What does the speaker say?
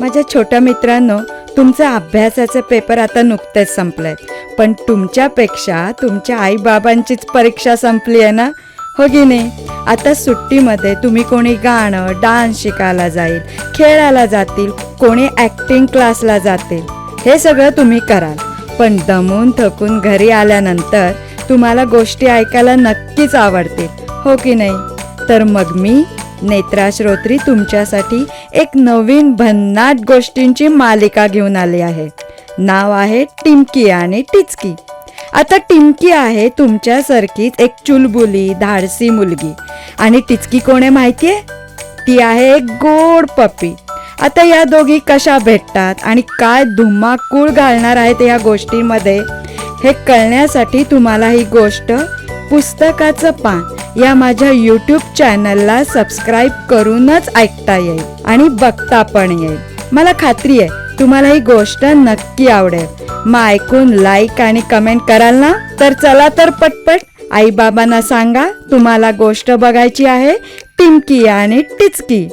माझ्या छोट्या मित्रांनो तुमचं अभ्यासाचे पेपर आता नुकतेच संपलेत पण तुमच्यापेक्षा तुमच्या आईबाबांचीच परीक्षा संपली आहे ना? हो की नाही? आता सुट्टीमध्ये तुम्ही कोणी गाणं डान्स शिकायला जाईल खेळायला जातील कोणी ॲक्टिंग क्लासला जातील हे सगळं तुम्ही कराल. पण दमून थकून घरी आल्यानंतर तुम्हाला गोष्टी ऐकायला नक्कीच आवडतील. हो की नाही? तर मग मी नेत्रा श्रोत्री तुमच्यासाठी एक नवीन भन्नाट गोष्टींची मालिका घेऊन आली आहे. नाव आहे टिमकी आणि टिचकी. आता टिमकी आहे तुमच्यासारखीच एक चुलबुली धाडसी मुलगी. आणि टिचकी कोण आहे माहिती आहे ती आहे एक गोड पप्पी. आता या दोघी कशा भेटतात आणि काय धुमाकूळ घालणार आहेत या गोष्टीमध्ये हे कळण्यासाठी तुम्हाला ही गोष्ट पुस्तकाचं पान. या माझ्या यूट्यूब चॅनलला सबस्क्राईब करूनच ऐकता येईल आणि बघता पण येईल. मला खात्री आहे तुम्हाला ही गोष्ट नक्की आवडेल. मग ऐकून लाईक आणि कमेंट कराल ना? तर चला तर पटपट आई बाबांना सांगा तुम्हाला गोष्ट बघायची आहे टिमकी आणि टिचकी.